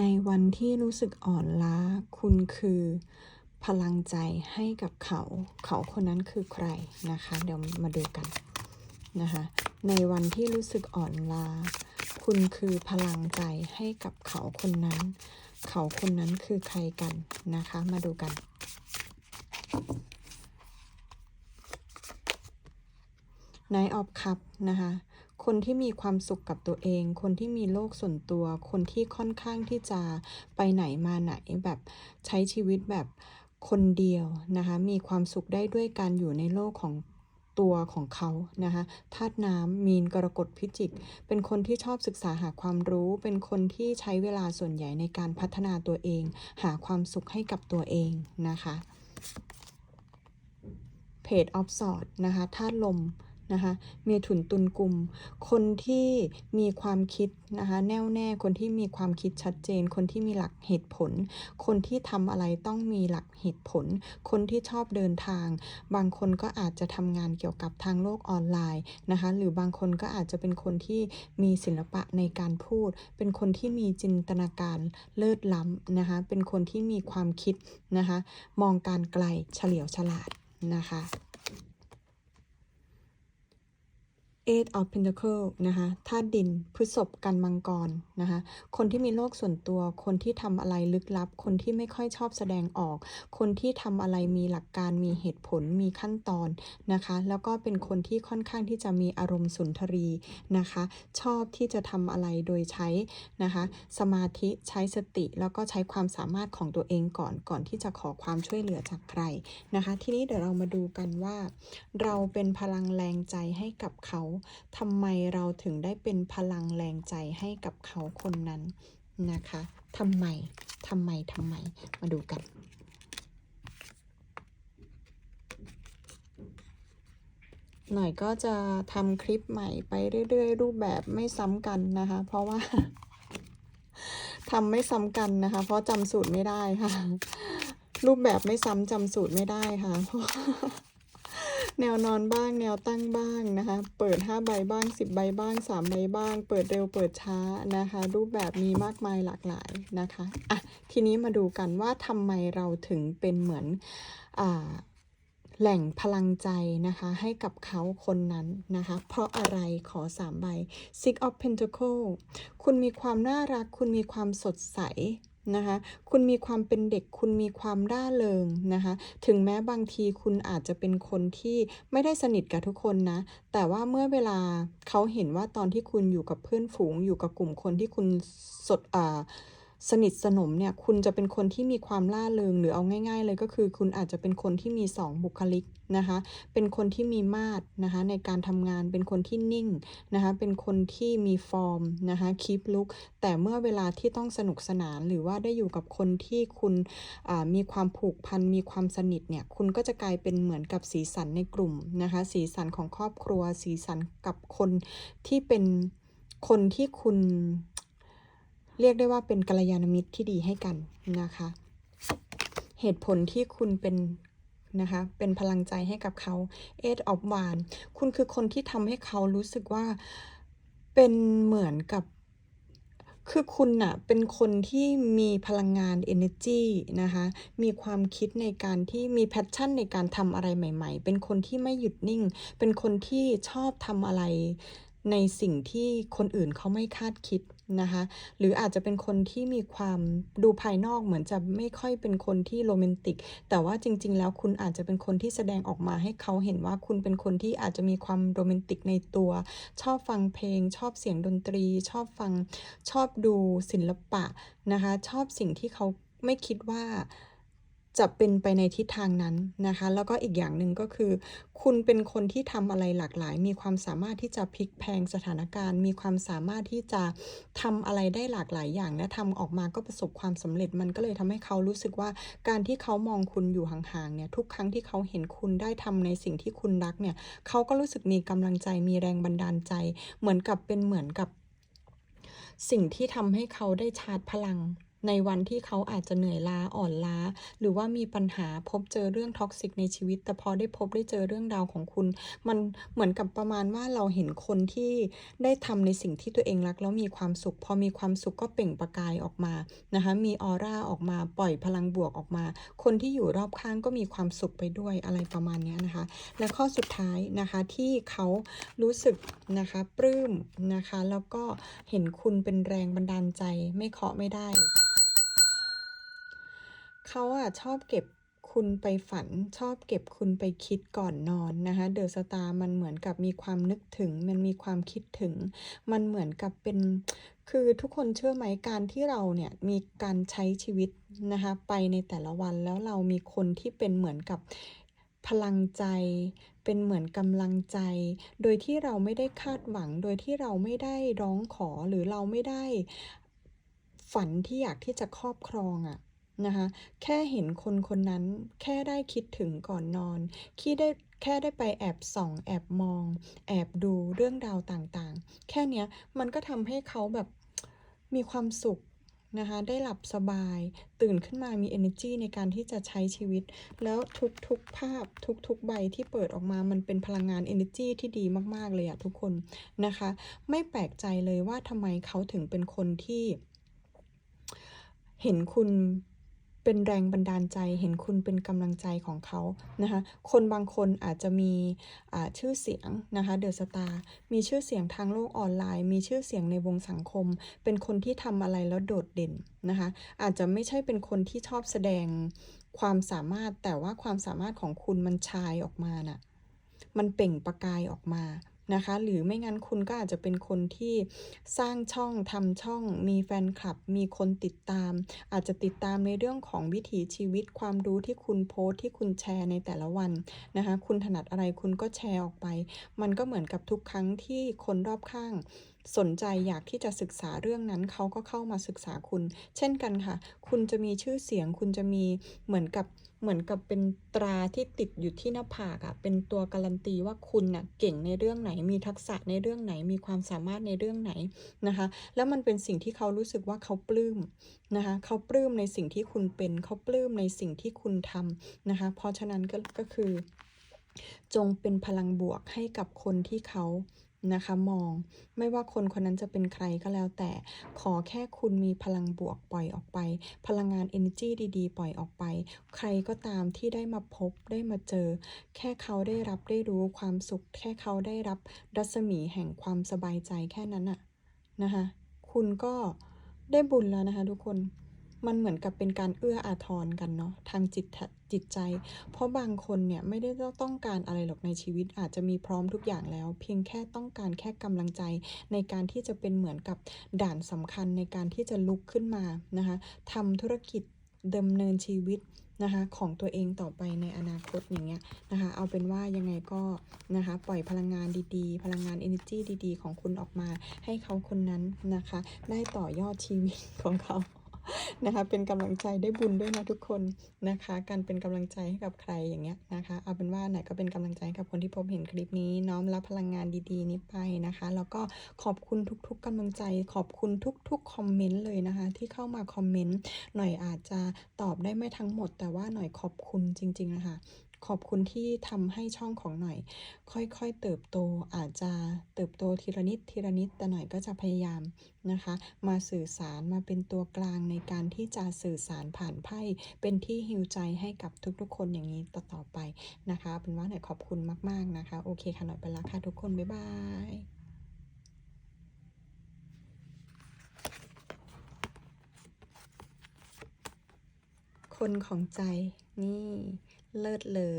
ในวันที่รู้สึกอ่อนล้า คุณคือพลังใจให้กับเขา เขาคนนั้นคือใครนะคะ เดี๋ยวมาดูกันนะคะ ในวันที่รู้สึกอ่อนล้า คุณคือพลังใจให้กับเขาคนนั้น เขาคนนั้นคือใครกันนะคะ มาดูกัน Nine of Cup นะคะ คนที่มีความสุขกับตัวเอง คนที่มีโลกส่วนตัว คนที่ค่อนข้างที่จะไปไหนมาไหนแบบใช้ชีวิตแบบคนเดียวนะคะ มีความสุขได้ด้วยการอยู่ในโลกของตัวของเขานะคะธาตุน้ำมีนกรกฎพิจิก เป็นคนที่ชอบศึกษาหาความรู้ เป็นคนที่ใช้เวลาส่วนใหญ่ในการพัฒนาตัวเอง หาความสุขให้กับตัวเองนะคะเพจออฟสอดนะคะธาตุลม นะคะเมถุนตุลกลุ่ม คนที่มีความคิดนะคะแน่วแน่คนที่มีความคิดชัดเจน คนที่มีหลักเหตุผล คนที่ทำอะไรต้องมีหลักเหตุผล คนที่ชอบเดินทาง บางคนก็อาจจะทำงานเกี่ยวกับทางโลกออนไลน์นะคะหรือบางคนก็อาจจะเป็นคนที่มีศิลปะในการพูด เป็นคนที่มีจินตนาการเลิศล้ำนะคะเป็นคนที่มีความคิดนะคะมองการไกลเฉลียวฉลาดนะคะ Eight of Pentacle นะคะธาตุดินพฤษภกันมังกรนะคะคนที่มีโลกส่วนตัว คนที่ทำอะไรลึกลับ คนที่ไม่ค่อยชอบแสดงออก คนที่ทำอะไรมีหลักการมีเหตุผลมีขั้นตอนนะคะแล้วก็เป็นคนที่ค่อนข้างที่จะมีอารมณ์สุนทรีนะคะชอบที่จะทำอะไรโดยใช้นะคะสมาธิใช้สติแล้วก็ใช้ความสามารถของตัวเองก่อนก่อนที่จะขอความช่วยเหลือจากใครนะคะทีนี้เดี๋ยวเรามาดูกันว่า เราเป็นพลังแรงใจให้กับเขาทำไมเราถึงได้เป็นพลังแรงใจให้กับเขาคนนั้นนะคะทำไมทำไมทำไมมาดูกันหน่อยก็จะทำคลิปใหม่ไปเรื่อยๆ รูปแบบไม่ซ้ำกันนะคะ เพราะว่าทำไม่ซ้ำกันนะคะ เพราะจำสูตรไม่ได้ค่ะ รูปแบบไม่ซ้ำจำสูตรไม่ได้ค่ะเพราะ แนวนอนบ้าง แนวตั้งบ้างนะคะ เปิด 5 ใบบ้าง 10 ใบบ้าง 3 ใบบ้าง เปิดเร็วเปิดช้านะคะ รูปแบบมีมากมายหลากหลายนะคะอะทีนี้มาดูกันว่าทำไมเราถึงเป็นเหมือนอ่าแหล่งพลังใจนะคะให้กับเขาคนนั้นนะคะ เพราะอะไรขอ3ใบ Six of Pentacle คุณมีความน่ารัก คุณมีความสดใส นะคะ คุณมีความเป็นเด็ก คุณมีความร่าเริงนะคะ ถึงแม้บางทีคุณอาจจะเป็นคนที่ไม่ได้สนิทกับทุกคนนะ แต่ว่าเมื่อเวลาเขาเห็นว่าตอนที่คุณอยู่กับเพื่อนฝูง อยู่กับกลุ่มคนที่คุณสดอ่า สนิทสนมเนี่ยคุณจะเป็นคนที่มีความล่าเริงหรือเอาง่าย ๆ เลยก็คือ คุณอาจจะเป็นคนที่มี 2 บุคลิกนะคะ เป็นคนที่มีมาดนะคะในการทำงานเป็นคนที่นิ่งนะคะ เป็นคนที่มีฟอร์มนะคะคีปลุกแต่เมื่อเวลาที่ต้องสนุกสนานหรือว่าได้อยู่กับคนที่คุณมีความผูกพันมีความสนิทเนี่ยคุณก็จะกลายเป็นเหมือนกับสีสันในกลุ่มนะคะ สีสันของครอบครัว สีสันกับคนที่เป็นคนที่คุณ เรียกได้ว่าเป็นกัลยาณมิตรที่ดีให้กันนะคะ เหตุผลที่คุณเป็นนะคะเป็นพลังใจให้กับเขาเอ g ออฟวานคุณคือคนที่ทำให้เขารู้สึกว่าเป็นเหมือนกับคือคุณน่ะเป็นคนที่มีพลังงาน energy นะคะ มีความคิดในการที่มีแพชชั่นในการทำอะไรใหม่ ๆ เป็นคนที่ไม่หยุดนิ่ง เป็นคนที่ชอบทำอะไร ในสิ่งที่คนอื่นเขาไม่คาดคิดนะคะ หรืออาจจะเป็นคนที่มีความดูภายนอกเหมือนจะไม่ค่อยเป็นคนที่โรแมนติก แต่ว่าจริง ๆ แล้วคุณอาจจะเป็นคนที่แสดงออกมาให้เขาเห็นว่าคุณเป็นคนที่อาจจะมีความโรแมนติกในตัว ชอบฟังเพลง ชอบเสียงดนตรี ชอบฟัง ชอบดูศิลปะนะคะ ชอบสิ่งที่เขาไม่คิดว่า จะเป็นไปในทิศทางนั้นนะคะ แล้วก็อีกอย่างหนึ่งก็คือ คุณเป็นคนที่ทำอะไรหลากหลาย มีความสามารถที่จะพลิกแพงสถานการณ์ มีความสามารถที่จะทำอะไรได้หลากหลายอย่าง และทำออกมาก็ประสบความสำเร็จมันก็เลยทำให้เขารู้สึกว่าการที่เขามองคุณอยู่ห่างๆเนี่ยทุกครั้งที่เขาเห็นคุณได้ทำในสิ่งที่คุณรักเนี่ยเขาก็รู้สึกมีกำลังใจมีแรงบันดาลใจ เหมือนกับเป็นเหมือนกับสิ่งที่ทำให้เขาได้ชาร์จพลัง ในวันที่เขาอาจจะเหนื่อยล้าอ่อนล้า หรือว่ามีปัญหาพบเจอเรื่องท็อกซิกในชีวิต แต่พอได้พบได้เจอเรื่องราวของคุณ มันเหมือนกับประมาณว่าเราเห็นคนที่ได้ทำในสิ่งที่ตัวเองรักแล้วมีความสุข พอมีความสุขก็เปล่งประกายออกมานะคะมีออร่าออกมาปล่อยพลังบวกออกมา คนที่อยู่รอบข้างก็มีความสุขไปด้วยอะไรประมาณนี้นะคะ และข้อสุดท้ายนะคะที่เขารู้สึกนะคะปลื้มนะคะ แล้วก็เห็นคุณเป็นแรงบันดาลใจไม่เคาะไม่ได้ เขาอะชอบเก็บคุณไปฝันชอบเก็บคุณไปคิดก่อนนอนนะคะเดอะสตาร์มันเหมือนกับมีความนึกถึง มันมีความคิดถึง มันเหมือนกับเป็นคือทุกคนเชื่อไหมการที่เราเนี่ยมีการใช้ชีวิตนะคะไปในแต่ละวันแล้วเรามีคนที่เป็นเหมือนกับพลังใจ เป็นเหมือนกำลังใจ โดยที่เราไม่ได้คาดหวัง โดยที่เราไม่ได้ร้องขอหรือเราไม่ได้ฝันที่อยากที่จะครอบครองอะ นะคะแค่เห็นคนคนนั้นแค่ได้คิดถึงก่อนนอนคีได้แค่ได้ไปแอบส่อง แอบมอง แอบดูเรื่องราวต่างๆ แค่เนี้ยมันก็ทำให้เขาแบบมีความสุขนะคะได้หลับสบายตื่นขึ้นมามี energy ในการที่จะใช้ชีวิต แล้วทุกๆภาพทุกๆใบที่เปิดออกมามันเป็นพลังงาน energy ที่ดีมากๆเลยอะทุกคนนะคะ ไม่แปลกใจเลยว่าทำไมเขาถึงเป็นคนที่ เห็นคุณ เป็นแรงบันดาลใจ เห็นคุณเป็นกำลังใจของเขานะคะ คนบางคนอาจจะมีชื่อเสียงนะคะเดอะสตาร์มีชื่อเสียงทางโลกออนไลน์ มีชื่อเสียงในวงสังคม เป็นคนที่ทำอะไรแล้วโดดเด่นนะคะ อาจจะไม่ใช่เป็นคนที่ชอบแสดงความสามารถแต่ว่าความสามารถของคุณมันชายออกมาน่ะ มันเปล่งประกายออกมา นะคะ หรือไม่งั้นคุณก็อาจจะเป็นคนที่สร้างช่องทำช่อง มีแฟนคลับ มีคนติดตาม อาจจะติดตามในเรื่องของวิถีชีวิตความรู้ที่คุณโพสต์ที่คุณแชร์ในแต่ละวันนะคะ คุณถนัดอะไรคุณก็แชร์ออกไป มันก็เหมือนกับทุกครั้งที่คนรอบข้าง สนใจอยากที่จะศึกษาเรื่องนั้นเขาก็เข้ามาศึกษาคุณ เช่นกันค่ะ คุณจะมีชื่อเสียง คุณจะมีเหมือนกับเหมือนกับเป็นตราที่ติดอยู่ที่หน้าผากอะ่ะเป็นตัวการันตีว่าคุณน่ะเก่งในเรื่องไหน มีทักษะในเรื่องไหน มีความสามารถในเรื่องไหนนะคะ แล้วมันเป็นสิ่งที่เขารู้สึกว่าเขาปลื้มนะคะเขาปลื้มในสิ่งที่คุณเป็นเขาปลื้มในสิ่งที่คุณทำนะคะ เพราะฉะนั้นก็ก็คือจงเป็นพลังบวกให้กับคนที่เขา นะคะมองไม่ว่าคนคนนั้นจะเป็นใครก็แล้วแต่ขอแค่คุณมีพลังบวกปล่อยออกไป พลังงาน energy ดีๆ ปล่อยออกไป ใครก็ตามที่ได้มาพบได้มาเจอ แค่เขาได้รับได้รู้ความสุข แค่เขาได้รับรัศมีแห่งความสบายใจแค่นั้นอะนะคะคุณก็ได้บุญแล้วนะคะทุกคน มันเหมือนกับเป็นการเอื้ออาทรกันเนาะทางจิตจิตใจ เพราะบางคนเนี่ยไม่ได้ต้องการอะไรหรอกในชีวิตอาจจะมีพร้อมทุกอย่างแล้ว เพียงแค่ต้องการแค่กำลังใจ ในการที่จะเป็นเหมือนกับด่านสำคัญในการที่จะลุกขึ้นมานะคะทำธุรกิจดำเนินชีวิตนะคะของตัวเองต่อไปในอนาคตอย่างเงี้ยนะคะเอาเป็นว่ายังไงก็นะคะปล่อยพลังงานดีๆ พลังงาน energy ดีๆ ของคุณออกมาให้เขาคนนั้นนะคะ ได้ต่อยอดชีวิตของเขา นะคะ เป็นกำลังใจได้บุญด้วยนะทุกคนนะคะ การเป็นกำลังใจให้กับใครอย่างเงี้ยนะคะ เอาเป็นว่าไหนก็เป็นกำลังใจกับคนที่พบเห็นคลิปนี้ น้อมรับพลังงานดีๆ นี้ไปนะคะ แล้วก็ขอบคุณทุก ๆกำลังใจ ขอบคุณทุกๆคอมเมนต์เลยนะคะ ที่เข้ามาคอมเมนต์หน่อยอาจจะตอบได้ไม่ทั้งหมด แต่ว่าหน่อยขอบคุณจริงๆนะคะ ขอบคุณที่ทำให้ช่องของหน่อย ค่อยๆเติบโตอาจจะเติบโตทีละนิดทีละนิดแต่หน่อยก็จะพยายามนะคะ มาสื่อสารมาเป็นตัวกลางในการที่จะสื่อสารผ่านไพ่เป็นที่ฮิวใจให้กับทุกๆ คนอย่างนี้ต่อๆไปนะคะ เป็นว่าหน่อยขอบคุณมากๆนะคะ โอเคค่ะหน่อยไปล้วค่ะทุกคน บ๊ายบายคนของใจนี่ เลิศเลอ